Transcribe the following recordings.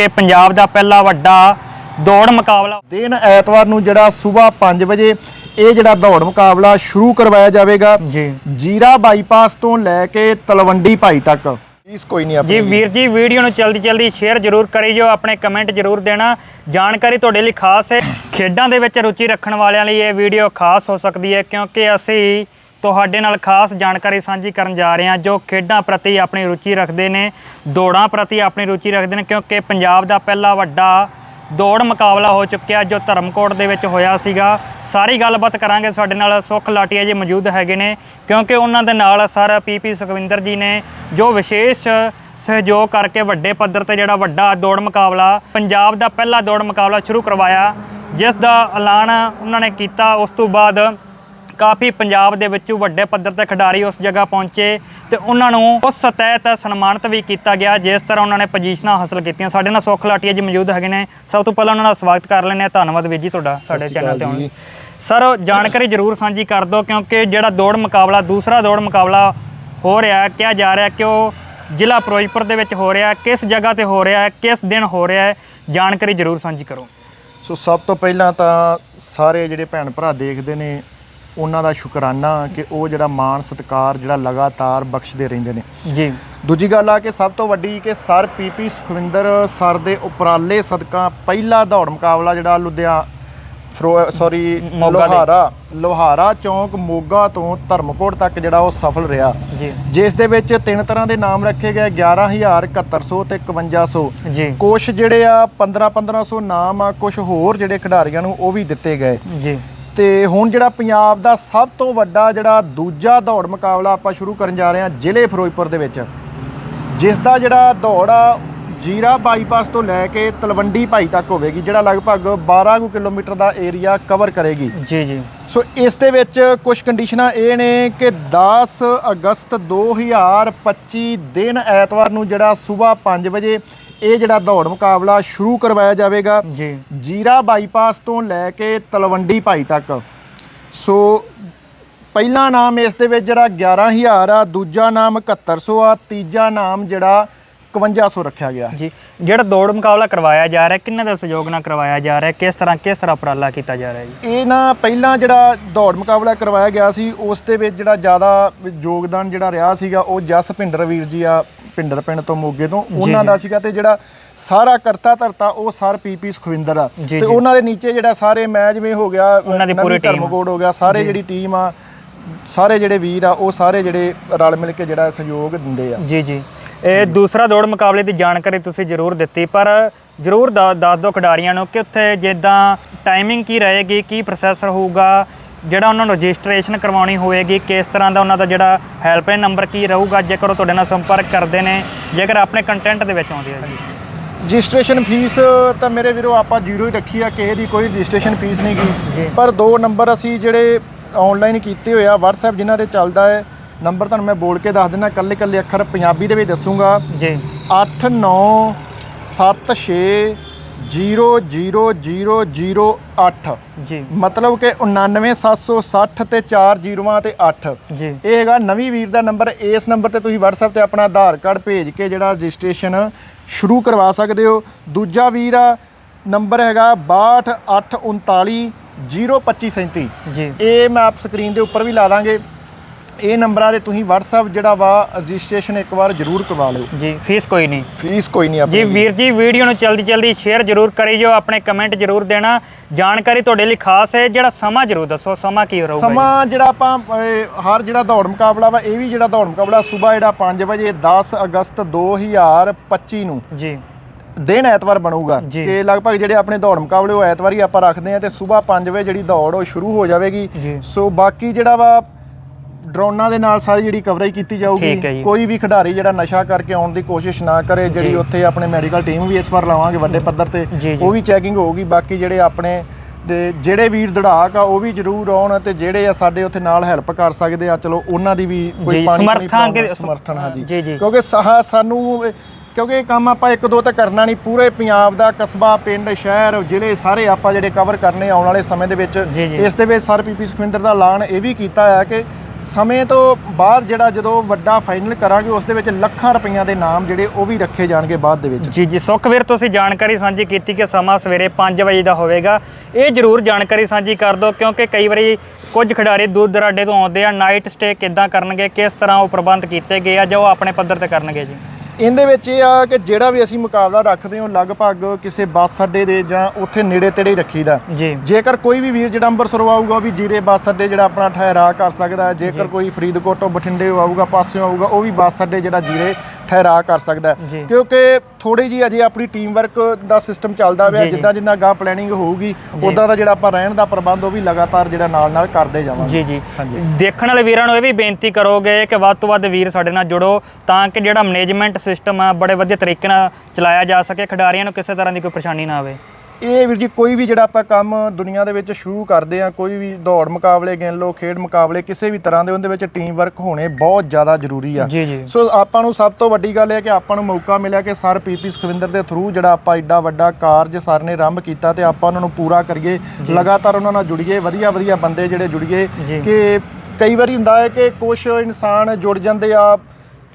ਕਿਉਂਕਿ ਪੰਜਾਬ ਦਾ ਪਹਿਲਾ ਵੱਡਾ ਦੌੜ ਮੁਕਾਬਲਾ ਦਿਨ ਐਤਵਾਰ ਨੂੰ ਜਿਹੜਾ ਸਵੇਰ 5 ਵਜੇ ਇਹ ਜਿਹੜਾ ਦੌੜ ਮੁਕਾਬਲਾ ਸ਼ੁਰੂ ਕਰਵਾਇਆ ਜਾਵੇਗਾ। ਜੀ। ਜੀਰਾ ਬਾਈਪਾਸ ਤੋਂ ਲੈ ਕੇ ਤਲਵੰਡੀ ਭਾਈ ਤੱਕ। ਇਸ ਕੋਈ ਨਹੀਂ ਜੀ ਆਪਣੀ ਵੀਰ ਜੀ ਵੀਡੀਓ ਨੂੰ ਜਲਦੀ ਜਲਦੀ ਸ਼ੇਅਰ ਜ਼ਰੂਰ ਕਰੀ ਜੋ ਆਪਣੇ ਕਮੈਂਟ ਜ਼ਰੂਰ ਦੇਣਾ। ਜਾਣਕਾਰੀ ਤੁਹਾਡੇ ਲਈ ਖਾਸ ਹੈ। ਖੇਡਾਂ ਦੇ ਵਿੱਚ ਰੁਚੀ ਰੱਖਣ ਵਾਲਿਆਂ ਲਈ ਇਹ ਵੀਡੀਓ ਖਾਸ ਹੋ ਸਕਦੀ ਹੈ ਕਿਉਂਕਿ ਅਸੀਂ ਤੁਹਾਡੇ ਨਾਲ ਖਾਸ ਜਾਣਕਾਰੀ ਸਾਂਝੀ ਕਰਨ ਜਾ ਰਹੇ ਹਾਂ, ਜੋ ਖੇਡਾਂ ਪ੍ਰਤੀ ਆਪਣੀ ਰੁਚੀ ਰੱਖਦੇ ਨੇ, ਦੌੜਾਂ ਪ੍ਰਤੀ ਆਪਣੀ ਰੁਚੀ ਰੱਖਦੇ ਨੇ, ਕਿਉਂਕਿ ਪੰਜਾਬ ਦਾ ਪਹਿਲਾ ਵੱਡਾ ਦੌੜ ਮੁਕਾਬਲਾ ਹੋ ਚੁੱਕਿਆ, ਜੋ ਧਰਮਕੋਟ ਦੇ ਵਿੱਚ ਹੋਇਆ ਸੀਗਾ। ਸਾਰੀ ਗੱਲਬਾਤ ਕਰਾਂਗੇ ਸਾਡੇ ਨਾਲ, ਸੁਖ ਲਾਟੀਆ ਜੀ ਮੌਜੂਦ ਹੈਗੇ ਨੇ, ਕਿਉਂਕਿ ਉਹਨਾਂ ਦੇ ਨਾਲ ਸਰ ਪੀਪੀ ਸੁਖਵਿੰਦਰ ਜੀ ਨੇ, ਜੋ ਵਿਸ਼ੇਸ਼ ਸਹਿਯੋਗ ਕਰਕੇ ਵੱਡੇ ਪੱਧਰ ਤੇ ਜਿਹੜਾ ਵੱਡਾ ਦੌੜ ਮੁਕਾਬਲਾ, ਪੰਜਾਬ ਦਾ ਪਹਿਲਾ ਦੌੜ ਮੁਕਾਬਲਾ ਸ਼ੁਰੂ ਕਰਵਾਇਆ, ਜਿਸ ਦਾ ਐਲਾਨ ਉਹਨਾਂ ਨੇ ਕੀਤਾ। ਉਸ ਤੋਂ ਬਾਅਦ ਕਾਫੀ ਪੰਜਾਬ ਦੇ ਵਿੱਚ ਵੱਡੇ ਪੱਧਰ ਤੇ ਖਿਡਾਰੀ ਉਸ ਜਗ੍ਹਾ ਪਹੁੰਚੇ ਤੇ ਉਹਨਾਂ ਨੂੰ ਉਸ ਸਤਹ ਤੇ ਸਨਮਾਨਿਤ ਵੀ ਕੀਤਾ ਗਿਆ ਜਿਸ ਤਰ੍ਹਾਂ ਉਹਨਾਂ ਨੇ ਪੋਜੀਸ਼ਨਾਂ ਹਾਸਲ ਕੀਤੀਆਂ। ਸਾਡੇ ਨਾਲ ਸੁਖ ਲਾਟੀਆ ਜੀ ਮੌਜੂਦ ਹੈਗੇ ਨੇ। ਸਭ ਤੋਂ ਪਹਿਲਾਂ ਉਹਨਾਂ ਦਾ ਸਵਾਗਤ ਕਰ ਲੈਂਦੇ ਹਾਂ। ਧੰਨਵਾਦ ਵੀਰ ਜੀ ਤੁਹਾਡਾ ਸਾਡੇ ਚੈਨਲ ਤੇ ਆਉਣ ਲਈ। ਸਰ ਜਾਣਕਾਰੀ ਜ਼ਰੂਰ ਸਾਂਝੀ ਕਰ ਦਿਓ ਕਿਉਂਕਿ ਜਿਹੜਾ ਦੌੜ ਮੁਕਾਬਲਾ ਦੂਸਰਾ ਦੌੜ ਮੁਕਾਬਲਾ ਹੋ ਰਿਹਾ ਹੈ ਕਿਹਾ ਜਾ ਰਿਹਾ ਕਿ ਉਹ ਜ਼ਿਲ੍ਹਾ ਫਿਰੋਜ਼ਪੁਰ ਦੇ ਵਿੱਚ ਹੋ ਰਿਹਾ ਹੈ। ਕਿਸ ਜਗ੍ਹਾ ਤੇ ਹੋ ਰਿਹਾ ਹੈ ਕਿਸ ਦਿਨ ਹੋ ਰਿਹਾ ਹੈ ਜਾਣਕਾਰੀ ਜ਼ਰੂਰ ਸਾਂਝੀ ਕਰੋ। ਸੋ ਸਭ ਤੋਂ ਪਹਿਲਾਂ ਤਾਂ ਸਾਰੇ ਜਿਹੜੇ ਭੈਣ ਭਰਾ ਦੇਖਦੇ ਨੇ ਉਹਨਾਂ ਦਾ ਸ਼ੁਕਰਾਨਾ ਕਿ ਉਹ ਜਿਹੜਾ ਮਾਣ ਸਤਿਕਾਰ ਜਿਹੜਾ ਲਗਾਤਾਰ ਬਖਸ਼ਦੇ ਰਹਿੰਦੇ ਨੇ। ਜੀ। ਦੂਜੀ ਗੱਲ ਆ ਕਿ ਸਭ ਤੋਂ ਵੱਡੀ ਕਿ ਸਰ ਪੀਪੀ ਸੁਖਵਿੰਦਰ ਸਰ ਦੇ ਉਪਰਾਲੇ ਸਦਕਾ ਪਹਿਲਾ ਦੌੜ ਮੁਕਾਬਲਾ ਜਿਹੜਾ ਲੁਧਿਆ ਸੌਰੀ। ਲੋਹਾਰਾ ਲੋਹਾਰਾ ਚੌਂਕ ਮੋਗਾ ਤੋਂ ਧਰਮਕੋਟ ਤੱਕ ਜਿਹੜਾ ਉਹ ਸਫਲ ਰਿਹਾ। ਜੀ। ਜਿਸ ਦੇ ਵਿੱਚ ਤਿੰਨ ਤਰ੍ਹਾਂ ਦੇ ਨਾਮ ਰੱਖੇ ਗਏ 11000 7100 ਤੇ 5100 ਜੀ। ਕੁਝ ਜਿਹੜੇ ਆ 15 1500 ਨਾਮ ਆ ਕੁਝ ਹੋਰ ਜਿਹੜੇ ਖਿਡਾਰੀਆਂ ਨੂੰ ਉਹ ਵੀ ਦਿੱਤੇ ਗਏ। ਜੀ। ਤੇ ਹੁਣ ਜਿਹੜਾ ਪੰਜਾਬ ਦਾ ਸਭ ਤੋਂ ਵੱਡਾ ਜਿਹੜਾ ਦੂਜਾ ਦੌੜ ਮੁਕਾਬਲਾ ਆਪਾਂ ਸ਼ੁਰੂ ਕਰਨ ਜਾ ਰਹੇ ਹਾਂ ਜ਼ਿਲ੍ਹੇ ਫਿਰੋਜ਼ਪੁਰ ਦੇ ਵਿੱਚ। ਜਿਸ ਦਾ ਜਿਹੜਾ ਦੌੜ ਆ ਜੀਰਾ ਬਾਈਪਾਸ ਤੋਂ ਲੈ ਕੇ ਤਲਵੰਡੀ ਭਾਈ ਤੱਕ ਹੋਵੇਗੀ ਜਿਹੜਾ ਲਗਭਗ 12 ਕੁ ਕਿਲੋਮੀਟਰ ਦਾ ਏਰੀਆ ਕਵਰ ਕਰੇਗੀ। ਜੀ ਜੀ। ਸੋ ਇਸ ਦੇ ਵਿੱਚ ਕੁਝ ਕੰਡੀਸ਼ਨਾਂ ਇਹ ਨੇ ਕਿ 10 ਅਗਸਤ 2025 ਦਿਨ ਐਤਵਾਰ ਨੂੰ ਜਿਹੜਾ ਸਵੇਰ 5 ਵਜੇ ਇਹ ਜਿਹੜਾ ਦੌੜ ਮੁਕਾਬਲਾ ਸ਼ੁਰੂ ਕਰਵਾਇਆ ਜਾਵੇਗਾ ਜੀ। ਜੀਰਾ ਬਾਈਪਾਸ ਤੋਂ ਲੈ ਕੇ ਤਲਵੰਡੀ ਭਾਈ ਤੱਕ। ਸੋ ਪਹਿਲਾ ਨਾਮ ਇਸ ਦੇ ਵਿੱਚ ਜਿਹੜਾ 11000 ਆ ਦੂਜਾ ਨਾਮ 7100 ਆ ਤੀਜਾ ਨਾਮ ਜਿਹੜਾ 5100 ਰੱਖਿਆ ਗਿਆ। ਜੀ ਜਿਹੜਾ ਦੌੜ ਮੁਕਾਬਲਾ ਕਰਵਾਇਆ ਜਾ ਰਿਹਾ ਕਿੰਨੇ ਦਾ ਸਹਿਯੋਗ ਨਾਲ ਕਰਵਾਇਆ ਜਾ ਰਿਹਾ ਕਿਸ ਤਰ੍ਹਾਂ ਕਿਸ ਤਰ੍ਹਾਂ ਉਪਰਾਲਾ ਕੀਤਾ ਜਾ ਰਿਹਾ ਜੀ? ਇਹ ਨਾ ਪਹਿਲਾਂ ਜਿਹੜਾ ਦੌੜ ਮੁਕਾਬਲਾ ਕਰਵਾਇਆ ਗਿਆ ਸੀ ਉਸ ਦੇ ਵਿੱਚ ਜਿਹੜਾ ਜ਼ਿਆਦਾ ਯੋਗਦਾਨ ਜਿਹੜਾ ਰਿਹਾ ਸੀਗਾ ਉਹ ਜਸ ਭਿੰਡਰ ਵੀਰ ਜੀ ਆ ਭਿੰਡਰ ਪਿੰਡ ਤੋਂ ਮੋਗੇ ਤੋਂ ਉਹਨਾਂ ਦਾ ਸੀਗਾ ਤੇ ਜਿਹੜਾ ਸਾਰਾ ਕਰਤਾ ਧਰਤਾ ਉਹ ਸਰ ਪੀਪੀ ਸੁਖਵਿੰਦਰ ਆ। ਤੇ। ਉਹਨਾਂ ਦੇ ਨੀਚੇ ਜਿਹੜਾ ਸਾਰੇ ਮੈਚ ਜਿਵੇਂ ਹੋ ਗਿਆ ਉਹਨਾਂ ਦੀ ਪੂਰੀ team। ਧਰਮਕੋਟ ਹੋ ਗਿਆ ਸਾਰੇ ਜਿਹੜੀ ਟੀਮ ਆ ਸਾਰੇ ਜਿਹੜੇ ਵੀਰ ਆ ਉਹ ਸਾਰੇ ਜਿਹੜੇ ਰਲ ਮਿਲ ਕੇ ਜਿਹੜਾ ਸਹਿਯੋਗ ਦਿੰਦੇ ਆ। ਜੀ ਜੀ। ਇਹ ਦੂਸਰਾ ਦੌੜ ਮੁਕਾਬਲੇ ਦੀ ਜਾਣਕਾਰੀ ਤੁਸੀਂ ਜ਼ਰੂਰ ਦਿੱਤੀ ਪਰ ਜ਼ਰੂਰ ਦ- ਦੱਸ ਦਿਓ ਖਿਡਾਰੀਆਂ ਨੂੰ ਕਿ ਉੱਥੇ ਜਿੱਦਾਂ ਟਾਈਮਿੰਗ ਕੀ ਰਹੇਗੀ ਕੀ ਪ੍ਰੋਸੈਸਰ ਹੋਊਗਾ ਜਿਹੜਾ ਉਹਨਾਂ ਨੂੰ ਰਜਿਸਟ੍ਰੇਸ਼ਨ ਕਰਵਾਉਣੀ ਹੋਏਗੀ ਕਿਸ ਤਰ੍ਹਾਂ ਦਾ ਉਹਨਾਂ ਦਾ ਜਿਹੜਾ ਹੈਲਪਲਾਈਨ ਨੰਬਰ ਕੀ ਰਹੂਗਾ ਜੇਕਰ ਉਹ ਤੁਹਾਡੇ ਨਾਲ ਸੰਪਰਕ ਕਰਦੇ ਨੇ ਜੇਕਰ ਆਪਣੇ ਕੰਟੈਂਟ ਦੇ ਵਿੱਚ ਆਉਂਦੇ ਆ ਜੀ। ਰਜਿਸਟ੍ਰੇਸ਼ਨ ਫੀਸ ਤਾਂ ਮੇਰੇ ਵੀਰੋ ਆਪਾਂ ਜ਼ੀਰੋ ਹੀ ਰੱਖੀ ਆ ਕਿਸੇ ਦੀ ਕੋਈ ਰਜਿਸਟ੍ਰੇਸ਼ਨ ਫੀਸ ਨਹੀਂ। ਗਈ ਪਰ ਦੋ ਨੰਬਰ ਅਸੀਂ ਜਿਹੜੇ ਆਨਲਾਈਨ ਕੀਤੇ ਹੋਏ ਆ WhatsApp ਜਿਨ੍ਹਾਂ ਤੇ ਚੱਲਦਾ ਹੈ ਨੰਬਰ ਤੁਹਾਨੂੰ ਮੈਂ ਬੋਲ ਕੇ ਦੱਸ ਦਿੰਦਾ ਕੱਲੇ ਕੱਲੇ ਅੱਖਰ ਪੰਜਾਬੀ ਦੇ ਵਿੱਚ ਦੱਸੂਗਾ। ਜੀ। 8976000008 ਜੀ। ਮਤਲਬ ਕਿ 99760 ਤੇ 4 ਜ਼ੀਰੋਆਂ ਤੇ 8 ਜੀ। ਇਹ ਹੈਗਾ ਨਵੀਂ ਵੀਰ ਦਾ ਨੰਬਰ। ਇਸ ਨੰਬਰ ਤੇ ਤੁਸੀਂ WhatsApp ਤੇ ਆਪਣਾ ਆਧਾਰ ਕਾਰਡ ਭੇਜ ਕੇ ਜਿਹੜਾ ਰਜਿਸਟ੍ਰੇਸ਼ਨ ਸ਼ੁਰੂ ਕਰਵਾ ਸਕਦੇ ਹੋ। ਦੂਜਾ ਵੀਰ ਆ ਨੰਬਰ ਹੈਗਾ 6289 02537 ਜੀ। ਇਹ ਮੈਂ ਆਪ ਸਕਰੀਨ ਦੇ ਉੱਪਰ ਵੀ ਲਾ ਦਾਂਗੇ। ਇਹ ਨੰਬਰਾਂ ਦੇ ਤੁਸੀਂ WhatsApp ਜਿਹੜਾ ਵਾ ਰਜਿਸਟ੍ਰੇਸ਼ਨ ਇੱਕ ਵਾਰ ਜ਼ਰੂਰ ਕਰਵਾ ਲਿਓ। ਜੀ ਫੀਸ ਕੋਈ ਨਹੀਂ। ਫੀਸ ਕੋਈ ਨਹੀਂ ਜੀ ਆਪਣੀ ਵੀਰ ਜੀ ਵੀਡੀਓ ਨੂੰ ਜਲਦੀ ਜਲਦੀ ਸ਼ੇਅਰ ਜ਼ਰੂਰ ਕਰੀ ਜੋ ਆਪਣੇ ਕਮੈਂਟ ਜ਼ਰੂਰ ਦੇਣਾ। ਜਾਣਕਾਰੀ ਤੁਹਾਡੇ ਲਈ ਖਾਸ ਹੈ ਜਿਹੜਾ ਸਮਾਂ ਜ਼ਰੂਰ ਦੱਸੋ ਸਮਾਂ ਕੀ ਰਹੂਗਾ ਜੀ? ਸਮਾਂ ਜਿਹੜਾ ਆਪਾਂ ਅਹ, ਹਰ ਜਿਹੜਾ ਦੌੜ ਮੁਕਾਬਲਾ ਵਾ ਇਹ ਵੀ ਜਿਹੜਾ ਦੌੜ ਮੁਕਾਬਲਾ ਸਵੇਰ ਜਿਹੜਾ 5 ਵਜੇ 10 ਅਗਸਤ 2025 ਨੂੰ। ਜੀ। ਦਿਨ ਐਤਵਾਰ ਬਣੂਗਾ। ਜੀ। ਕਿ ਲਗਭਗ ਜਿਹੜੇ ਆਪਣੇ ਦੌੜ ਮੁਕਾਬਲੇ ਉਹ ਐਤਵਾਰ ਹੀ ਆਪਾਂ ਰੱਖਦੇ ਆ ਤੇ ਸਵੇਰ 5 ਵਜੇ ਜਿਹੜੀ ਦੌੜ ਉਹ ਸ਼ੁਰੂ ਹੋ ਜਾਵੇਗੀ। ਜੀ। ਸੋ ਬਾਕੀ ਜਿਹੜਾ ਵਾ ਡਰੋਨਾਂ ਦੇ ਨਾਲ ਸਾਰੀ ਜਿਹੜੀ ਕਵਰੇਜ ਕੀਤੀ ਠੀਕ ਹੈ ਜੀ। ਜਾਊਗੀ ਕੋਈ ਵੀ ਖਿਡਾਰੀ ਜਿਹੜਾ ਨਸ਼ਾ ਕਰਕੇ ਆਉਣ ਦੀ ਕੋਸ਼ਿਸ਼ ਨਾ ਕਰੇ ਜਿਹੜੀ। ਉੱਥੇ ਆਪਣੇ ਮੈਡੀਕਲ ਟੀਮ ਵੀ ਇਸ ਵਾਰ ਲਾਵਾਂਗੇ ਵੱਡੇ ਪੱਧਰ ਤੇ ਜੀ, ਜੀ। ਉਹ ਵੀ ਚੈਕਿੰਗ ਹੋਊਗੀ ਬਾਕੀ ਜਿਹੜੇ ਆਪਣੇ ਤੇ ਜਿਹੜੇ ਵੀਰ ਦੜਾਕ ਆ ਉਹ ਵੀ ਜ਼ਰੂਰ ਆਉਣ ਤੇ ਜਿਹੜੇ ਆ ਸਾਡੇ ਉੱਥੇ ਨਾਲ ਹੈਲਪ ਕਰ ਸਕਦੇ ਆ ਚਲੋ ਉਹਨਾਂ ਦੀ ਵੀ ਜੀ, ਕੋਈ ਪਾਣੀ ਸਮਰਥਨ ਪਾਣੀ ਸਮਰਥਨ ਹਾਂ ਜੀ ਜੀ, ਜੀ। ਕਿਉਂਕਿ ਸਾਨੂੰ ਇਹ- ਕਿਉਂਕਿ ਇਹ ਕੰਮ ਆਪਾਂ ਇੱਕ ਦੋ ਤਾਂ ਕਰਨਾ ਨਹੀਂ ਪੂਰੇ ਪੰਜਾਬ ਦਾ ਕਸਬਾ ਪਿੰਡ ਸ਼ਹਿਰ ਜ਼ਿਲ੍ਹੇ ਸਾਰੇ ਆਪਾਂ ਜਿਹੜੇ ਕਵਰ ਕਰਨੇ ਆਉਣ ਵਾਲੇ ਸਮੇਂ ਦੇ ਵਿੱਚ ਜੀ, ਜੀ। ਇਸ ਦੇ ਵਿੱਚ ਸਰ ਪੀਪੀ ਸੁਖਵਿੰਦਰ ਦਾ ਐਲਾਨ ਇਹ ਵੀ ਕੀਤਾ ਹੈ ਕਿ ਸਮੇਂ ਤੋਂ ਬਾਅਦ ਜਿਹੜਾ ਜਦੋਂ ਵੱਡਾ ਫਾਈਨਲ ਕਰਾਂਗੇ, ਉਸ ਦੇ ਵਿੱਚ ਲੱਖਾਂ ਰੁਪਈਆਂ ਦੇ ਨਾਮ ਜਿਹੜੇ ਉਹ ਵੀ ਰੱਖੇ ਜਾਣਗੇ ਬਾਅਦ ਦੇ ਵਿੱਚ। ਜੀ ਜੀ, ਸੁਖਵੀਰ, ਤੁਸੀਂ ਜਾਣਕਾਰੀ ਸਾਂਝੀ ਕੀਤੀ ਕਿ ਸਮਾਂ ਸਵੇਰੇ 5 ਵਜੇ ਦਾ ਹੋਵੇਗਾ। ਇਹ ਜਰੂਰ ਜਾਣਕਾਰੀ ਸਾਂਝੀ ਕਰ ਦਿਓ, ਕਿਉਂਕਿ ਕਈ ਵਾਰੀ ਕੁਝ ਖਿਡਾਰੀ ਦੂਰ ਦਰਾਡੇ ਤੋਂ ਆਉਂਦੇ ਆ ਨਾਈਟ ਸਟੇ ਕਿੱਦਾਂ ਕਰਨਗੇ, ਕਿਸ ਤਰ੍ਹਾਂ ਉਹ ਪ੍ਰਬੰਧ ਕੀਤੇ ਗਏ ਆ, ਜੋ ਆਪਣੇ ਪੱਧਰ ਤੇ ਕਰਨਗੇ ਜੀ। ਇਹਦੇ ਵਿੱਚ ਇਹ ਆ ਕਿ ਜਿਹੜਾ ਵੀ ਅਸੀਂ ਮੁਕਾਬਲਾ ਰੱਖਦੇ ਹਾਂ ਲਗਭਗ ਕਿਸੇ ਬੱਸ ਅੱਡੇ ਦੇ ਜਾਂ ਉੱਥੇ ਨੇੜੇ ਤੇੜੇ ਰੱਖੀਦਾ। ਜੀ। ਜੇਕਰ ਕੋਈ ਵੀ ਵੀਰ ਜਿਹੜਾ ਅੰਮ੍ਰਿਤਸਰੋਂ ਆਊਗਾ ਉਹ ਵੀ ਜੀਰੇ ਬੱਸ ਅੱਡੇ ਜਿਹੜਾ ਆਪਣਾ ਠਹਿਰਾ ਕਰ ਸਕਦਾ ਜੇਕਰ ਕੋਈ ਫਰੀਦਕੋਟੋਂ ਬਠਿੰਡੇ ਆਊਗਾ ਪਾਸਿਓਂ ਆਊਗਾ ਉਹ ਵੀ ਬੱਸ ਅੱਡੇ ਜਿਹੜਾ ਜੀਰੇ ਠਹਿਰਾ ਕਰ ਸਕਦਾ। ਕਿਉਂਕਿ ਥੋੜੀ ਜੀ ਅਜੇ ਆਪਣੀ ਟੀਮ ਵਰਕ ਦਾ ਸਿਸਟਮ ਚੱਲਦਾ ਪਿਆ। ਜਿੱਦਾਂ ਜਿੱਦਾਂ ਗਾਂ ਪਲੈਨਿੰਗ ਹੋਊਗੀ ਉਦਾਂ ਦਾ ਜਿਹੜਾ ਆਪਾਂ ਰਹਿਣ ਦਾ ਪ੍ਰਬੰਧ ਉਹ ਵੀ ਲਗਾਤਾਰ ਜਿਹੜਾ ਨਾਲ ਨਾਲ ਕਰਦੇ ਜਾਵਾਂਗੇ। ਜੀ ਜੀ। ਦੇਖਣ ਵਾਲੇ ਵੀਰਾਂ ਨੂੰ ਇਹ ਵੀ ਬੇਨਤੀ ਕਰੋਗੇ ਕਿ ਵੱਧ ਤੋਂ ਵੱਧ ਵੀਰ ਸਾਡੇ ਨਾਲ ਜੁੜੋ ਤਾਂ ਕਿ ਜਿਹੜਾ ਮੈਨੇਜਮੈਂਟ ਸਿਸਟਮ ਆ ਬੜੇ ਵਧੀਆ ਤਰੀਕੇ ਨਾਲ ਚਲਾਇਆ ਜਾ ਸਕੇ ਖਿਡਾਰੀਆਂ ਨੂੰ ਕਿਸੇ ਤਰ੍ਹਾਂ ਦੀ ਕੋਈ ਪਰੇਸ਼ਾਨੀ ਨਾ ਆਵੇ। ਇਹ ਵੀਰ ਜੀ ਕੋਈ ਵੀ ਜਿਹੜਾ ਆਪਾਂ ਕੰਮ ਦੁਨੀਆ ਦੇ ਵਿੱਚ ਸ਼ੁਰੂ ਕਰਦੇ ਆ ਕੋਈ ਵੀ ਦੌੜ ਮੁਕਾਬਲੇ ਗਿਣ ਲਓ ਖੇਡ ਮੁਕਾਬਲੇ ਕਿਸੇ ਵੀ ਤਰ੍ਹਾਂ ਦੇ ਉਹਦੇ ਵਿੱਚ ਟੀਮ ਵਰਕ ਹੋਣੇ ਬਹੁਤ ਜ਼ਿਆਦਾ ਜ਼ਰੂਰੀ ਆ। ਜੀ ਜੀ। ਸੋ ਆਪਾਂ ਨੂੰ ਸਭ ਤੋਂ ਵੱਡੀ ਗੱਲ ਇਹ ਹੈ ਕਿ ਆਪਾਂ ਨੂੰ ਮੌਕਾ ਮਿਲਿਆ ਕਿ ਸਰ ਪੀਪੀ ਸੁਖਵਿੰਦਰ ਦੇ ਥਰੂ ਜਿਹੜਾ ਆਪਾਂ ਐਡਾ ਵੱਡਾ ਕਾਰਜ ਸਰ ਨੇ ਆਰੰਭ ਕੀਤਾ ਤੇ ਆਪਾਂ ਉਹਨਾਂ ਨੂੰ ਪੂਰਾ ਕਰੀਏ। ਲਗਾਤਾਰ ਉਹਨਾਂ ਨਾਲ ਜੁੜੀਏ ਵਧੀਆ ਵਧੀਆ ਬੰਦੇ ਜਿਹੜੇ ਜੁੜੀਏ ਜੀ। ਕਿ ਕਈ ਵਾਰੀ ਹੁੰਦਾ ਹੈ ਕਿ ਕੁਝ ਇਨਸਾਨ ਜੁੜ ਜਾਂਦੇ ਆ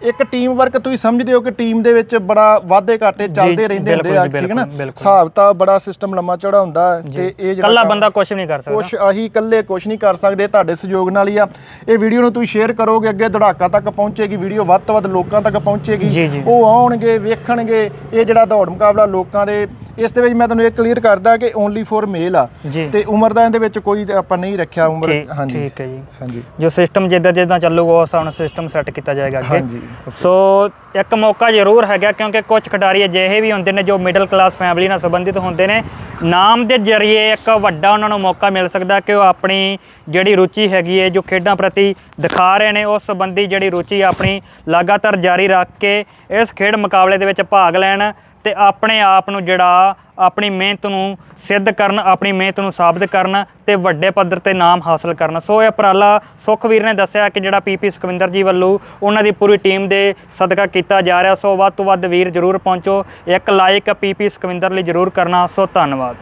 ਇੱਕ ਟੀਮ ਵਰਕ ਤੁਸੀਂ ਸਮਝਦੇ ਹੋ ਕਿ ਟੀਮ ਦੇ ਵਿੱਚ ਬੜਾ ਵਾਧੇ ਘਾਟੇ ਚੱਲਦੇ ਰਹਿੰਦੇ ਹੁੰਦੇ ਆ ਠੀਕ ਹੈ ਨਾ। ਹਿਸਾਬ ਤਾਂ ਬੜਾ ਸਿਸਟਮ ਲੰਮਾ ਚੌੜਾ ਹੁੰਦਾ ਤੇ ਇਹ ਜਿਹੜਾ ਕੱਲਾ ਬੰਦਾ ਕੁਝ ਨਹੀਂ ਕਰ ਸਕਦਾ। ਕੁਛ ਅਸੀਂ ਇਕੱਲੇ ਕੁਛ ਨਹੀਂ ਕਰ ਸਕਦੇ ਤੁਹਾਡੇ ਸਹਿਯੋਗ ਨਾਲ ਹੀ ਆ। ਇਹ ਵੀਡੀਓ ਨੂੰ ਤੁਸੀਂ ਸ਼ੇਅਰ ਕਰੋਗੇ ਅੱਗੇ ਧੜਾਕਾ ਤੱਕ ਪਹੁੰਚੇਗੀ ਵੀਡੀਓ ਵੱਧ ਤੋਂ ਵੱਧ ਲੋਕਾਂ ਤੱਕ ਪਹੁੰਚੇਗੀ। ਉਹ ਆਉਣਗੇ ਵੇਖਣਗੇ ਇਹ ਜਿਹੜਾ ਦੌੜ ਮੁਕਾਬਲਾ ਲੋਕਾਂ ਦੇ ਇਸ ਦੇ ਵਿੱਚ ਮੈਂ ਤੁਹਾਨੂੰ ਇਹ ਕਲੀਅਰ ਕਰਦਾ ਕਿ ਓਨਲੀ ਫॉर ਮੇਲ ਆ। ਤੇ ਉਮਰ ਦਾ ਇਹਦੇ ਵਿੱਚ ਕੋਈ ਆਪਾਂ ਨਹੀਂ ਰੱਖਿਆ ਉਮਰ ਹਾਂਜੀ ਠੀਕ ਹੈ ਜੀ। ਹਾਂਜੀ। ਜੋ ਸਿਸਟਮ ਜਿੱਦਾਂ ਜਿੱਦਾਂ ਚੱਲੂਗਾ ਉਸ ਹਿਸਾਬ ਨਾਲ ਸਿਸਟਮ ਸੈੱਟ ਕੀਤਾ ਜਾਏਗਾ ਅੱਗੇ। ਹਾਂਜੀ। ਸੋ ਇੱਕ ਮੌਕਾ ਜ਼ਰੂਰ ਹੈਗਾ, ਕਿਉਂਕਿ ਕੁਝ ਖਿਡਾਰੀ ਅਜਿਹੇ ਵੀ ਹੁੰਦੇ ਨੇ ਜੋ ਮਿਡਲ ਕਲਾਸ ਫੈਮਿਲੀ ਨਾਲ ਸੰਬੰਧਿਤ ਹੁੰਦੇ ਨੇ। ਨਾਮ ਦੇ ਜ਼ਰੀਏ ਇੱਕ ਵੱਡਾ ਉਹਨਾਂ ਨੂੰ ਮੌਕਾ ਮਿਲ ਸਕਦਾ ਕਿ ਉਹ ਆਪਣੀ ਜਿਹੜੀ ਰੁਚੀ ਹੈਗੀ ਹੈ, ਜੋ ਖੇਡਾਂ ਪ੍ਰਤੀ ਦਿਖਾ ਰਹੇ ਨੇ, ਉਸ ਸੰਬੰਧੀ ਜਿਹੜੀ ਰੁਚੀ ਆਪਣੀ ਲਗਾਤਾਰ ਜਾਰੀ ਰੱਖ ਕੇ ਇਸ ਖੇਡ ਮੁਕਾਬਲੇ ਦੇ ਵਿੱਚ ਭਾਗ ਲੈਣ ਤੇ ਆਪਣੇ ਆਪ ਨੂੰ ਜਿਹੜਾ ਆਪਣੀ ਮਿਹਨਤ ਨੂੰ ਸਿੱਧ ਕਰਨ, ਆਪਣੀ ਮਿਹਨਤ ਨੂੰ ਸਾਬਤ ਕਰਨ ਤੇ ਵੱਡੇ ਪੱਧਰ ਤੇ ਨਾਮ ਹਾਸਲ ਕਰਨ। ਸੋ ਇਹ ਉਪਰਾਲਾ ਸੁਖਵੀਰ ਨੇ ਦੱਸਿਆ ਕਿ ਜਿਹੜਾ ਪੀਪੀ ਸੁਖਵਿੰਦਰ ਜੀ ਵੱਲੋਂ ਉਹਨਾਂ ਦੀ ਪੂਰੀ ਟੀਮ ਦੇ ਸਦਕਾ ਕੀਤਾ ਜਾ ਰਿਹਾ। ਸੋ ਵੱਧ ਤੋਂ ਵੱਧ ਵੀਰ ਜਰੂਰ ਪਹੁੰਚੋ। ਇੱਕ ਲਾਈਕ ਪੀਪੀ ਸੁਖਵਿੰਦਰ ਲਈ ਜਰੂਰ ਕਰਨਾ। ਸੋ ਧੰਨਵਾਦ।